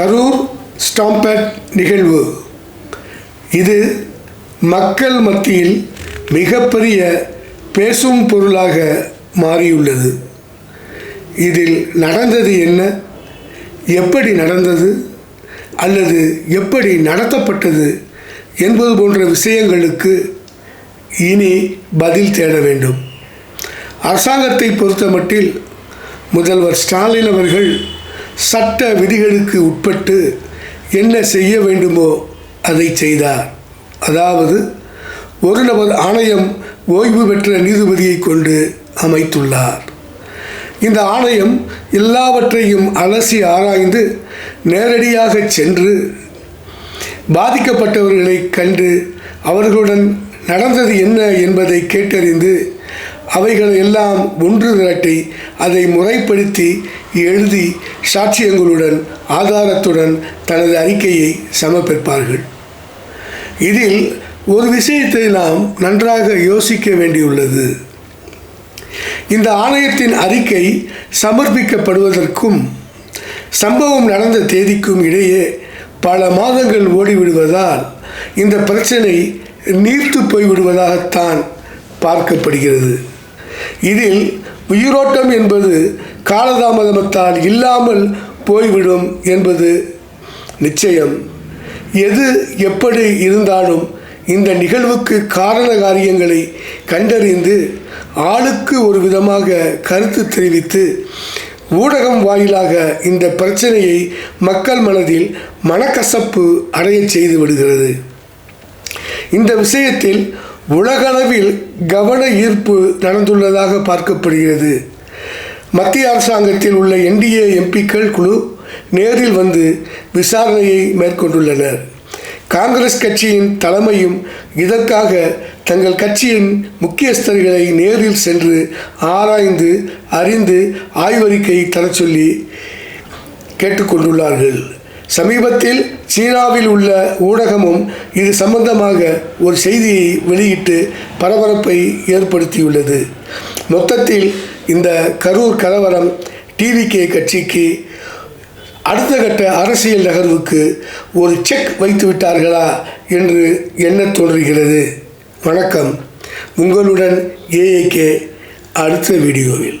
Karur stampede நிகழ்வு. இது மக்கள் மத்தியில் மிகப்பெரிய பேசும் பொருளாக மாறியுள்ளது. இதில் நடந்தது என்ன? எப்படி நடந்தது? அல்லது எப்படி நடத்தப்பட்டது? என்பது போன்ற விஷயங்களுக்கு இனி பதில் தேட வேண்டும். அரசாங்கத்தை பொறுத்தமட்டில் முதல்வர் ஸ்டாலின் அவர்கள் சட்ட விதிகளுக்கு உட்பட்டு என்ன செய்ய வேண்டுமோ அதை செய்தார். அதாவது ஒரு நபர் ஆணையம் ஓய்வு பெற்ற நீதிபதியை கொண்டு அமைத்துள்ளார். இந்த ஆணையம் எல்லாவற்றையும் அலசி ஆராய்ந்து நேரடியாக சென்று பாதிக்கப்பட்டவர்களை கண்டு அவர்களுடன் நடந்தது என்ன என்பதை கேட்டறிந்து அவைகள் எல்லாம் ஒன்று திரட்டி அதை முறைப்படுத்தி எழுதி சாட்சியங்களுடன் ஆதாரத்துடன் தனது அறிக்கையை சமர்ப்பிப்பார்கள். இதில் ஒரு விஷயத்தை நாம் நன்றாக யோசிக்க வேண்டியுள்ளது. இந்த ஆணையத்தின் அறிக்கை சமர்ப்பிக்கப்படுவதற்கும் சம்பவம் நடந்த தேதிக்கும் இடையே பல மாதங்கள் ஓடிவிடுவதால் இந்த பிரச்சனை நீர்த்து போய்விடுவதாகத்தான் பார்க்கப்படுகிறது. இதில் உயிரோட்டம் என்பது காலதாமதத்தால் இல்லாமல் போய்விடும் என்பது நிச்சயம். எது எப்படி இருந்தாலும் இந்த நிகழ்வுக்கு காரண காரியங்களை கண்டறிந்து ஆளுக்கு ஒரு விதமாக கருத்து தெரிவித்து ஊடகம் வாயிலாக இந்த பிரச்சனையை மக்கள் மனதில் மனக்கசப்பு அடைய செய்து விடுகிறது. இந்த விஷயத்தில் உலகளவில் கவன ஈர்ப்பு நடந்துள்ளதாக பார்க்கப்படுகிறது. மத்திய அரசாங்கத்தில் உள்ள என்டிஏ எம்பிக்கள் குழு நேரில் வந்து விசாரணையை மேற்கொண்டுள்ளனர். காங்கிரஸ் கட்சியின் தலைமையும் இதற்காக தங்கள் கட்சியின் முக்கியஸ்தர்களை நேரில் சென்று ஆராய்ந்து அறிந்து ஆய்வறிக்கை தர சொல்லி கேட்டுக்கொண்டுள்ளார்கள் சமீபத்தில் சீனாவில் உள்ள ஊடகமும் இது சம்பந்தமாக ஒரு செய்தியை வெளியிட்டு பரபரப்பை ஏற்படுத்தியுள்ளது. மொத்தத்தில் இந்த கரூர் கலவரம் டிவிகே கட்சிக்கு அடுத்த கட்ட அரசியல் நகர்வுக்கு ஒரு செக் வைத்து விட்டார்களா என்று எண்ண தோன்றுகிறது. வணக்கம். உங்களுடன் ஏஏகே அடுத்த வீடியோவில்.